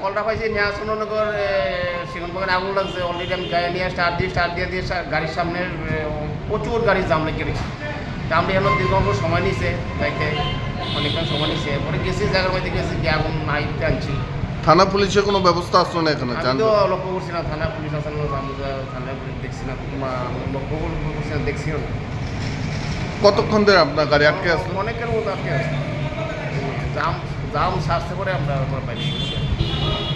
কলটা পাইছি ন্যাসনগর থেকে আগুন লাগছে। অলরেডি আমি গাড়ি নিয়ে স্টার্ট দিয়ে স্টার্ট দিয়ে দিয়ে গাড়ির সামনে প্রচুর গাড়ি জাম লেগে গেছে। তা আমরা এখন দীর্ঘ সময় নিছে যাইতে অনেকক্ষণ সময় নিছে। পরে গেছি জায়গার মধ্যে গেছি যে আগুন নাইতে আনছি। থানা পুলিশের কোনো ব্যবস্থা আসলো না এখানে? আমি তো লক্ষ্য করছি না থানা পুলিশ না আমি থানা পুলিশ দেখছি না। লক্ষ্য করছি না দেখছিও না। কতক্ষণ ধরে আপনার গাড়ি আটকে আসলো অনেকের মতো আটকে আছে। জাম জাম সারতে করে আমরা গেছি